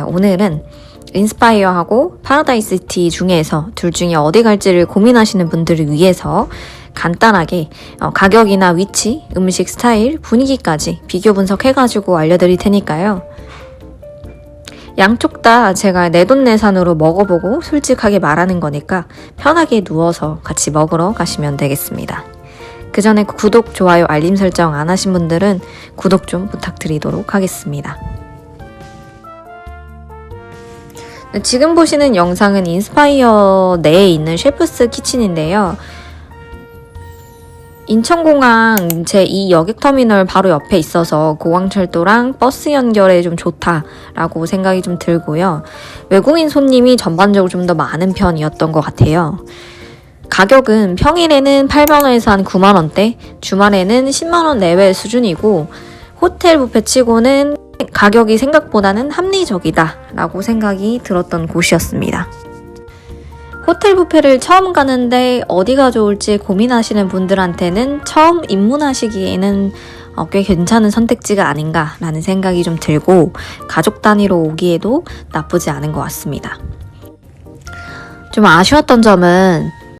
자, 오늘은 인스파이어하고 파라다이스 티 중에서 둘 중에 어디 갈지를 고민하시는 분들을 위해서 간단하게 어, 가격이나 위치, 음식 스타일, 분위기까지 비교 분석해가지고 알려드릴 테니까요. 양쪽 다 제가 내돈내산으로 먹어보고 솔직하게 말하는 거니까 편하게 누워서 같이 먹으러 가시면 되겠습니다. 그 전에 구독, 좋아요, 알림 설정 안 하신 분들은 구독 좀 부탁드리도록 하겠습니다. 지금 보시는 영상은 인스파이어 내에 있는 셰프스 키친인데요. 인천공항 제2 여객터미널 바로 옆에 있어서 공항철도랑 버스 연결에 좀 좋다라고 생각이 좀 들고요. 외국인 손님이 전반적으로 좀 더 많은 편이었던 것 같아요. 가격은 평일에는 8만원에서 한 9만원대, 주말에는 10만원 내외 수준이고, 호텔 뷔페 치고는 가격이 생각보다는 합리적이다 라고 생각이 들었던 곳이었습니다. 호텔 뷔페를 처음 가는데 어디가 좋을지 고민하시는 분들한테는 처음 입문하시기에는 어, 꽤 괜찮은 선택지가 아닌가라는 생각이 좀 들고 가족 단위로 오기에도 나쁘지 않은 것 같습니다. 좀 아쉬웠던 점은